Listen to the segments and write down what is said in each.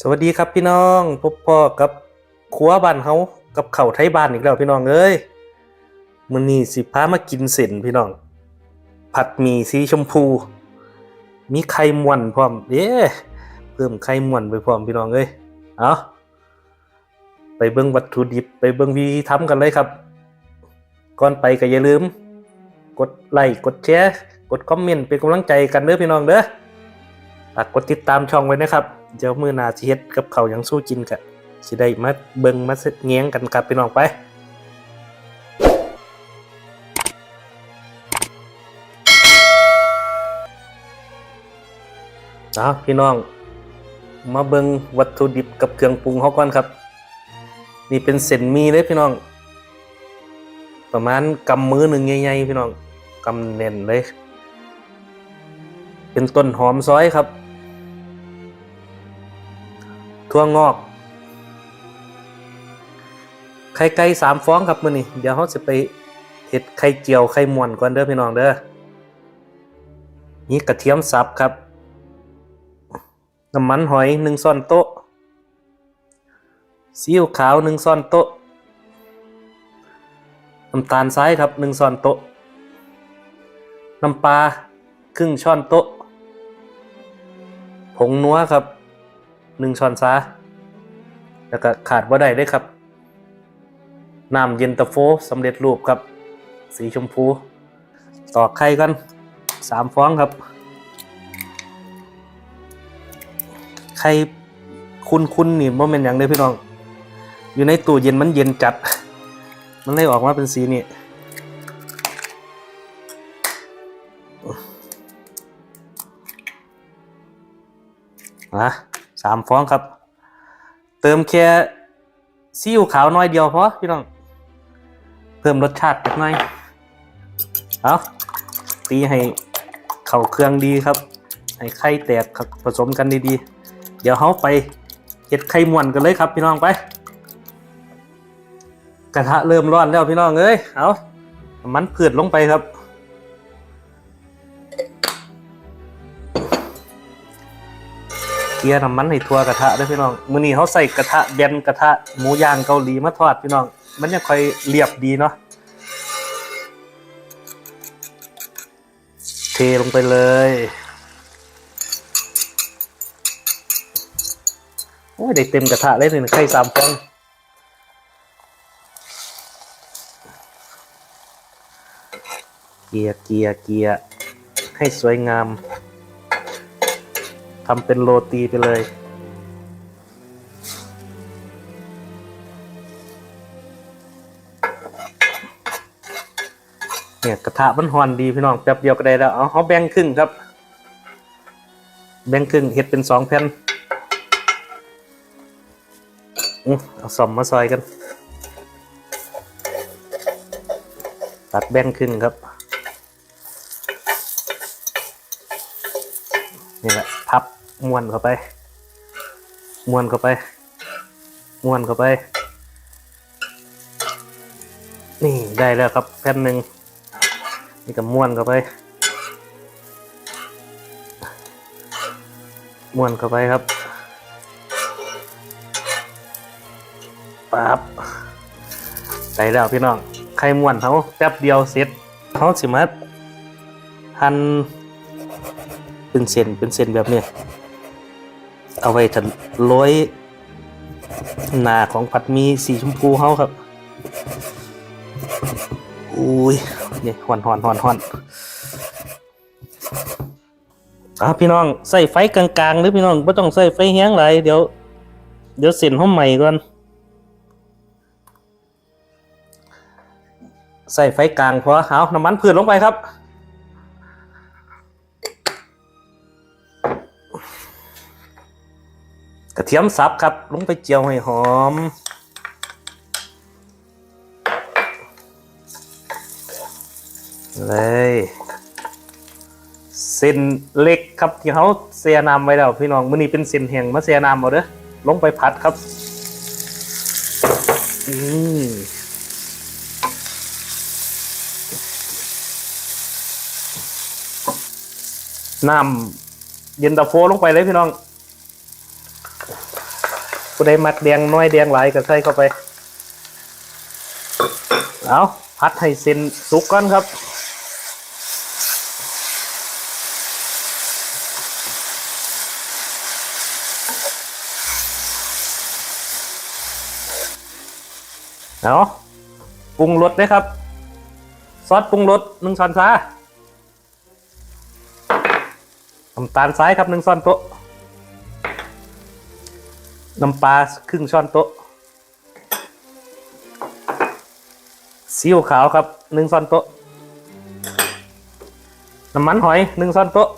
สวัสดีครับพี่น้องพบพ่อกับครัวบ้านเฮากับเข้าไทยบ้านอีกแล้วพี่น้องเอ้ยมื้อนี้สิพามากินเส้นพี่น้อง ผัดหมี่สีชมพู มีไข่ม่วนพร้อมเด้เพิ่มไข่ม่วนไปพร้อมพี่น้องเอ้ยเอาไปเบิ่งวัตถุดิบไปเบิ่งวิธีทำกันเลยครับ ก่อนไปก็อย่าลืม กดไลค์กดแชร์กดคอมเมนต์เป็นกำลังใจกันเด้อพี่น้องเด้อ ฝากกดติดตามช่องไว้นะครับ เดี๋ยวมือนาสิเฮ็ดกับเขายังสู้กินกันสิได้มาเบิงมาเงี้ยงกันครับพี่น้องไปเอาพี่น้อง มาเบิงวัตถุดิบกับเครื่องปรุงเขาก่อนครับ นี่เป็นเส้นมีเลยพี่น้อง ประมาณกำมือหนึ่งใหญ่ๆพี่น้องกำแน่นเลย เป็นต้นหอมซอยครับ ทั่วงอก ไข่ไก่สามฟองครับมื้อนี้เดี๋ยวเราจะไปเห็ดไข่เจียวไข่ม่วนก่อนเด้อพี่น้องเด้อนี่กระเทียมสับครับ น้ำมันหอยหนึ่งช้อนโต๊ะซีอิ๊วขาวหนึ่งช้อนโต๊ะน้ำตาลทรายครับหนึ่งช้อนโต๊ะ น้ำปลาครึ่งช้อนโต๊ะ ผงนัวครับ หนึ่งช้อนซาแล้วก็ขาดว่าได้เลยครับน้ำเย็นตาโฟสำเร็จรูปครับ สีชมพูตอกไข่กันสามฟองครับ ไข่คุณๆนี่บ่แม่นหยังเลยพี่น้อง อยู่ในตู้เย็นมันเย็นจัด มันเลยออกมาเป็นสีนี้นะ สามฟองครับ เติมแค่ซีอิ๊วขาวน้อยเดียวพอพี่น้อง เพิ่มรสชาตินิดหน่อยเอาตีให้เข้าเครื่องดีครับ ให้ไข่แตกครับผสมกันดีๆ เดี๋ยวเขาไปเห็ดไข่ม่วนกันเลยครับ พี่น้องไป กระทะเริ่มร้อนแล้วพี่น้องเอ้ยเอาน้ำมันพืชลงไปครับ เกียร์น้ำมันให้ทั่วกระทะด้วยพี่น้องมื้อนี้เขาใส่กระทะแบนกระทะหมูย่างเกาหลีมาทอดพี่น้อง มันยังค่อยเรียบดีเนาะเทลงไปเลยโอ้ยได้เต็มกระทะเลยหนึ่งไข่สามฟองเกียร์เกียร์เกียร์ให้สวยงาม ทำเป็นโรตีไปเลย เนี่ยกระทะมันหอนดีพี่น้องแป๊บเดียวก็ได้แล้ว เอาเขาแบ่งครึ่งครับ แบ่งครึ่งเห็ดเป็นสองแผ่นอือเอาสอมมาซอยกัน ตัดแบ่งครึ่งครับนี่แหละพับ ม้วนเข้าไปม้วนเข้าไปม้วนเข้าไป นี่ได้แล้วครับแผ่นหนึ่งนี่ก็ม้วนเข้าไปม้วนเข้าไปครับปั๊บได้แล้วพี่น้องไข่ม้วนเขาแป๊บเดียวเสร็จเขาสิมาหั่นเป็นเส้นเป็นเส้นแบบนี้ เอาไว้จะโรยหนาของผัดมีสีชมพูเขาครับ อุ้ยนี่หอนหอนหอนหอนอะพี่น้องใส่ไฟกลางๆหรือพี่น้องไม่ต้องใส่ไฟแห้งไรเดี๋ยว เดี๋ยวเส้นห้องใหม่ก่อนใส่ไฟกลางพอเอาน้ำมันพืชลงไปครับ กระเทียมสับครับ ลงไปเจียวให้หอม เลยเส้นเล็กครับที่เขาเสียนำไว้แล้วพี่น้องมื้อนี้เป็นเส้นแห้งมาเสียนำเอาเด้อลงไปผัดครับอืมน้ำเย็นตาโฟลงไปเลยพี่น้อง ผู้ใดมักแดงน้อยแดงหลายก็ใส่เข้าไป เอาพัดให้เส้นสุกก่อนครับเอาปรุงรสด้วยครับ ซอสปรุงรสหนึ่งช้อนชาน้ำตาลทรายครับหนึ่งช้อนโต๊ะ น้ำปลาครึ่งช้อนโต๊ะซีอิ๊วขาวครับหนึ่งช้อนโต๊ะน้ำมันหอยหนึ่งช้อนโต๊ะ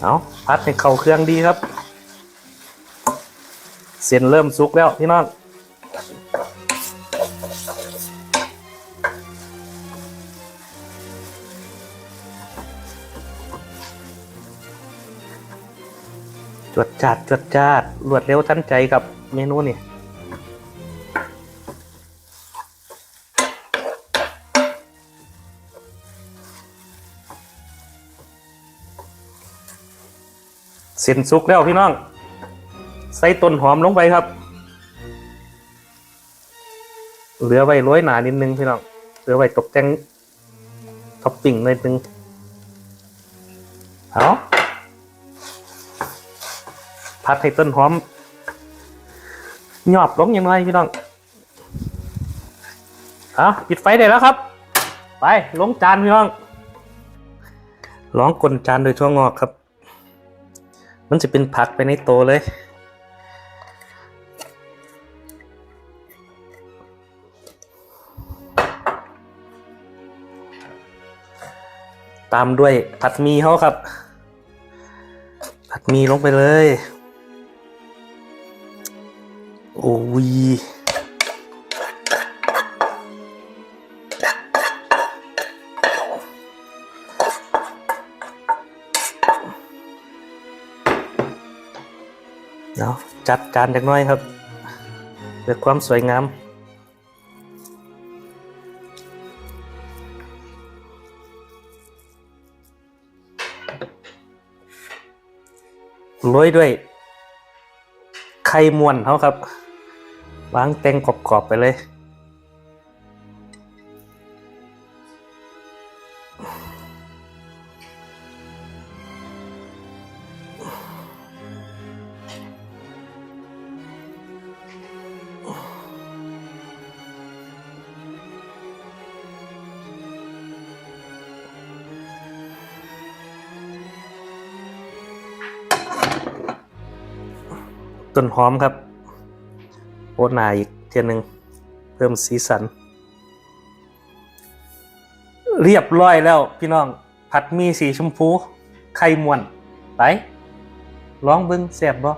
เอาพัดให้เข้าเครื่องดีครับ เส้นเริ่มสุกแล้วพี่น้อง วดจาดจวดจาดรวดเร็วทันใจกับเมนูนี่เส้นสุกแล้วพี่น้อง ใส่ต้นหอมลงไปครับ เหลือไว้โร้อยหนานิดนึงพี่น้อง เหลือไว้ตกแต่งท็อปปิ้งหนิดนึงเอา พัดให้ต้นหอมหยอบลงอย่างน้อยพี่น้องเอาปิดไฟได้แล้วครับ ไปลงจานพี่น้องล้องกลจานโดยทั่วงอกครับ มันจะเป็นผักไปในโตเลยตามด้วยผัดมีเขาครับ ผัดมีลงไปเลย โอ้ยเดี๋ยวจัดจานจากน้อยครับเพื่อความสวยงามโรยด้วยไข่มวนเขาครับ วางแตงกรอบๆไปเลยต้นหอมครับ โอตหนาอีกเทียนหนึ่งเพิ่มสีสัน เรียบร้อยแล้วพี่น้อง ผัดมีสีชมพู ไข่มวน ไป ลองเบิ้งแซ่บบ่